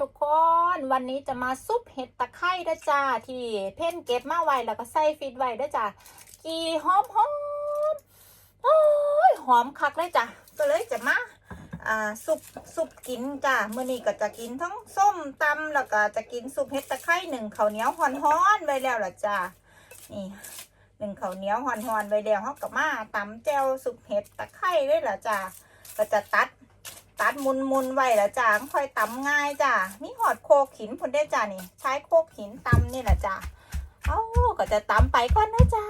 ทุกคนวันนี้จะมาซุปเห็ดตะไคร้ด้วยจ้าที่เพ่นเก็บมาไว้แล้วก็ใส่ฟิตไว้ด้วยจ้ากี่หอมหอมโอ้ยหอมคักเลยจ้ะก็เลยจะมาอ่าซุปซุปกินจ้าเมื้อนี้ก็จะกินทั้งส้มตำแล้วก็จะกินซุปเห็ดตะไคร้หนึ่งข้าวเหนียวฮ้อนไว้แล้วล่ะจ้านี่หนึ่งข้าวเหนียวฮ้อนไว้แล้วเฮาก็มาตำแจวซุปเห็ดตะไคร้เลยล่ะจ้าก็จะตัด ตัดมุนมุนไว้ล้วจ้าค่อยตำง่ายจ้ามีหอดโคกหินพุ่นได้จ้านี่ ใช้โคกหินตำนี่แหละจ้าเอ้าก็จะตำไปก่อนนะจ้า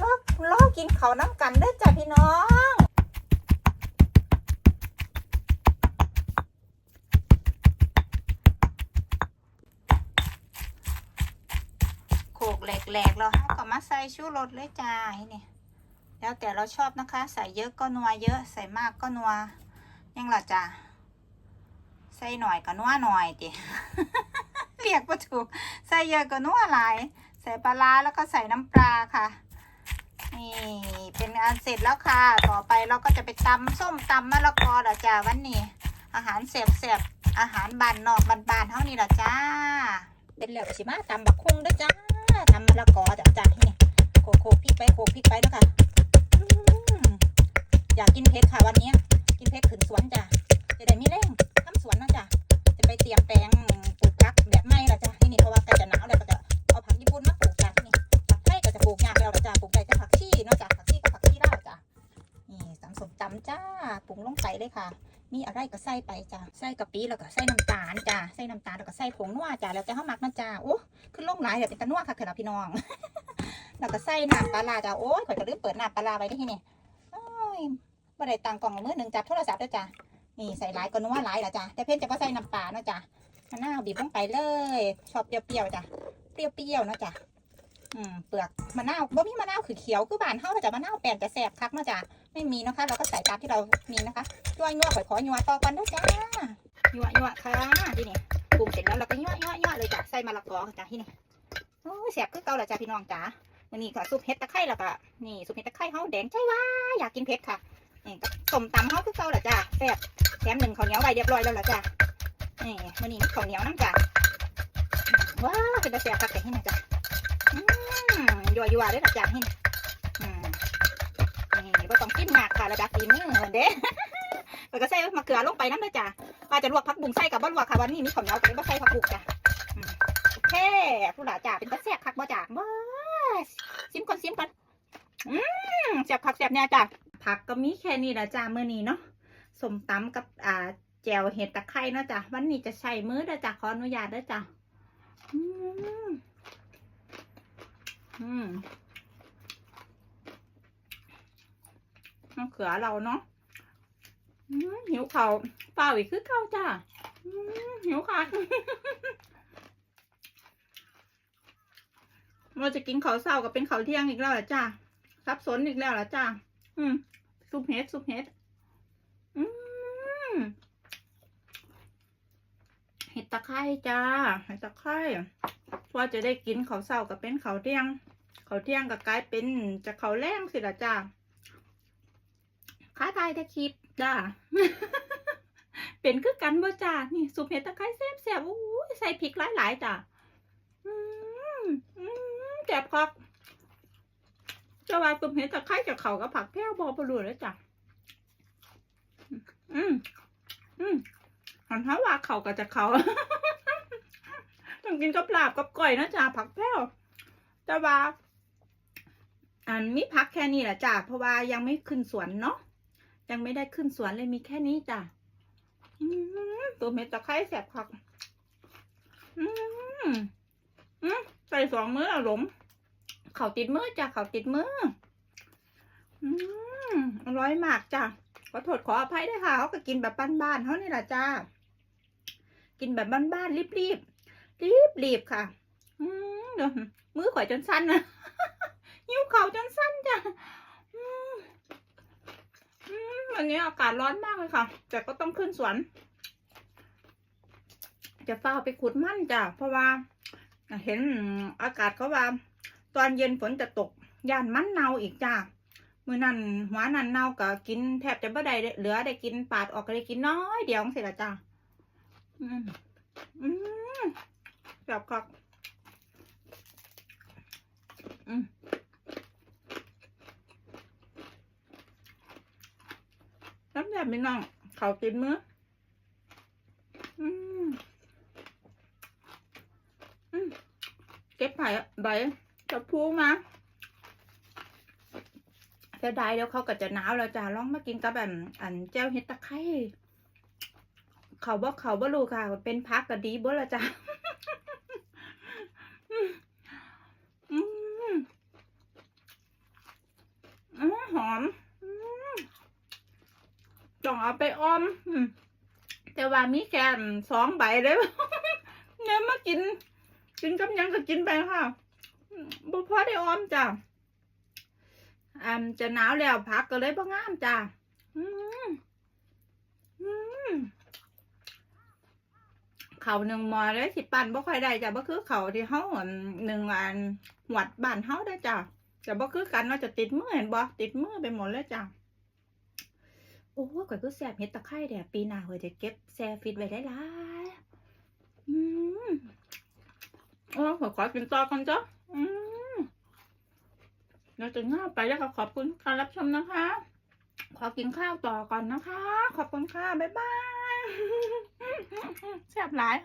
รอรอกินเขาน้ำกันเด้จ้าพี่น้องโขกแหลกๆแล้วเราก็มาใส่ชูรสเลยจ้าเนี่ยแล้วแต่เราชอบนะคะ ใส่เยอะก็นัวเยอะ ใส่มากก็นัว ยังล่ะจ้าใส่หน่อยก็นัวหน่อยจิเรียกว่าถูกใส่เยอะก็นัวหลายใส่ปลาร้าแล้วก็ใส่น้ำปลาค่ะ นี่เป็นอันเสร็จแล้วค่ะ ต่อไปเราก็จะไปตำส้มตำมะละกอละจ้าวันนี้ อาหารเสบเสบๆอาหารบานนอกบานบานเท่านี้ละจ้า เป็นแล้วสิมาตำบักคุ้งด้วยจ้าตำมะละกอจ้ะจ้านี่โขกโขกพริกไปโขกพริกไปแล้วค่ะอยากกินเผ็ดค่ะวันนี้ เผ็ดขึ้นสวนจ้ะจะได้มีแรงทำสวนนะจ้ะจะไปเตรียมแปลงปลูกผักแบบไม่ละจ้ะที่นี่เพราะว่าใกล้จะหนาวแล้วก็จะเอาผักญี่ปุ่นมาปลูกจ้ะนี่ผักไทยก็จะปลูกยากแล้วละจ้ะปลูกได้แต่ผักชีนาะจ้ะผักชีกับผักชีลาจ้ะนี่ตำสมตำจ้าปรุงลงไปเลยค่ะ มีอะไรก็ใส่ไปจ้ะใส่กะปิแล้วก็ใส่น้ำตาลจ้ะใส่น้ำตาลแล้วก็ใส่ผงนัวจ้ะแล้วแต่เฮามักนะจ้ะโอ้ขึ้นลงหลายแบบเป็นตะนัวค่ะเถอะพี่น้องแล้วก็ใส่น้ำปลาร้าจ้ะโอ้ยข่อยก็ลืมเปิดน้ำปลาร้าไว้ได้ที่นี่โอ้ย บ่ได้ตังกล่องละมือหนึ่งจับโทรศัพท์ด้วยจ้ะนี่ใส่หลายก็นัวหลายละจ้ะแต่เพ่นจะบ่ใส่น้ำปลาเนาะจ้ะมะนาวบีบลงไปเลยชอบเปรี้ยวๆจ้ะเปรี้ยวๆเนาะจ้ะอืมเปลือกมะนาวบ่มีมะนาวคือเขียวคือบานเฮาเนาจ้ะมะนาวแป้นจะแซ่บคักเนาะจ้ะไม่มีนะคะ เราก็ใส่ตามที่เรามีนะคะยั่วยั่วข่อยขอยั่วต่อกันด้วยจ้ายั่วยั่วค่ะที่นี่ปรุงเสร็จแล้วเราก็ยั่วยั่วยั่วเลยจ้ะใส่มะละกอจ้ะที่นี่โอ้แสบคือเก่าละจ้ะพี่น้องจ้าวันนี้ก็ซุปเห็ดตะไคร้แล้วก็นี่ซุปเห็ดตะไคร้เฮาแดงใจว่าอยากกินเผ็ดค่ะ นี่ก็ต้มตำเฮาคือเก่าแหละจ้ะแซ่บแถมหนึ่งข้าวเหนียวไว้เรียบร้อยแล้วล่ะจ้ะนี่วันนี้มีข้าวเหนียวน้ำจ้ะว้าวเป็นตะแซ่บคักแต่ที่นี่จ้ะอืมยั่วยั่วเลยล่ะจ้ะที่นี่อืมนี่บ่ต้องกินหนักค่ะระดับฝีมือเหมือนเด้แล้วก็ใส่มะเขือลงไปน้ำเลยจ้ะว่าจะลวกผักบุ้งใส่กับบ่ลวกค่ะวันนี้มีข้าวเหนียวก็เลยบ่ใส่ผักบุ้งจ้ะโอเคผู้หล่าจ้ะเป็นตะแซ่บคักบ่จ้ะว้าซิมก่อนซิมก่อนอืมแซ่บคักแซ่บเนี่ยจ้ะ ผักก็มีแค่นี้ละจ้ะมื้อนี้เนาะสมตำกับอ่าแจวเห็ดตะไคร้เนาะจ้ะวันนี้จะใช้มือเด้อจ้ะขออนุญาตเด้อจ้ะอืมอืมมะเขือเราเนาะอืมหิวเขาเปล่าอีกคือเก่าจ้าอืมหิวค่ะว่าจะกินข้าวเศร้ากับเป็นข้าวเที่ยงอีกแล้วเหรอจ้าซับซ้อนอีกแล้วเหรอจ้า อืมซุปเห็ดซุปเห็ดอืมเห็ดตะไคร้จ้าเห็ดตะไคร้ว่าจะได้กินเขาเศร้ากับเป็นเขาเที่ยง เขาเที่ยงกับกลายเป็นจะเขาแรงสิละจ้าค้าทายแต่คลิปจ้าเป็นคือกันบ่จ้านี่สุปเห็ดตะไคร้แซ่บแซ่บอู้ยใส่พริกหลายๆจ้าอืมอืมแซ่บครับ จะว่าสุปเห็ดตะไคร้จะเข้ากับผักแพ้วบอปลุเลยจ้ะอืมอืมหันท้าว่าเขาก็จะเขาต้องกินกับลาบกับก้อยนะจ้าผักแพ้วแต่ว่าอันมีพักแค่นี้แหละจ้าเพราะว่ายังไม่ขึ้นสวนเนาะยังไม่ได้ขึ้นสวนเลยมีแค่นี้จ้ะอืมตัวเม็ดตะไคร้แสบคักอืมอืมใส่สองมืออาหลง เขาติดมือจ้ะเขาติดมืออืมอร่อยมากจ้ะขอโทษขออภัยด้วยค่ะเขาก็กินแบบบ้านๆเขานี่แหละจ้ากินแบบบ้านๆรีบๆรีบๆค่ะ อืมเดี๋ยวมือข่อยจนสั้นนะหิ้วเข่าจนสั้นจ้ะอืมอืมวันนี้อากาศร้อนมากเลยค่ะ แต่ก็ต้องขึ้นสวน จะเฝ้าไปขุดมั่นจ้ะเพราะว่า เห็นอากาศเขาว่า ตอนเย็นฝนจะตกย่านมันเน่าอีกจ้ะมือนั่นหัวนั่นเน่าก็กินแทบจะไม่ได้เหลือได้กินปาดออกก็ได้กินน้อยเดียวเสร็จละจ้ะอืมอืมแบบคักอืมน้ำแบบไม่นั่งเขาติดมืออืมอืมเก็บไผ่ใบ จะพูมาจะได้เดี๋ยวเขาก็จะหนาวแล้วจ้าลองมากินกับแบบอันเจ้าเห็ดตะไคร้เขาบอกเขาบ่รู้ค่ะ เป็นพักก็ดีบ่ละจ้าอืมหอมอืมต้องเอาไปออมแต่ว่ามีแค่สองใบเลยเนี่ยมากิน กินกับยังก็กินไปค่ะ บ่พอได้ออมจ้ะอ่าจะหนาวแล้วพักก็เลยบ่งามจ้ะอืมอืมเขาหนึ่งมอเลยสิปั่นบ่ค่อยได้จ้ะบ่คือเขาที่เฮาอั่นหนึ่งอันหวัดบ้านเฮาได้จ้ะจะบ่คือกันว่าจะติดมือเห็นบ่ติดมือไปหมดเลยจ้ะโอ้ยข่อยคือแซ่บเฮ็ดตะไคร้แดดปีหน้าข่อยจะเก็บแซ่ฟิตไว้ได้หลายอืมโอ้ข่อยขอกินต่อกันจ้ะ เราจะง่าไปแล้วก็ขอบคุณการรับชมนะคะ ขอกินข้าวต่อก่อนนะคะ ขอบคุณค่ะ บ๊ายบายแซ่บหลาย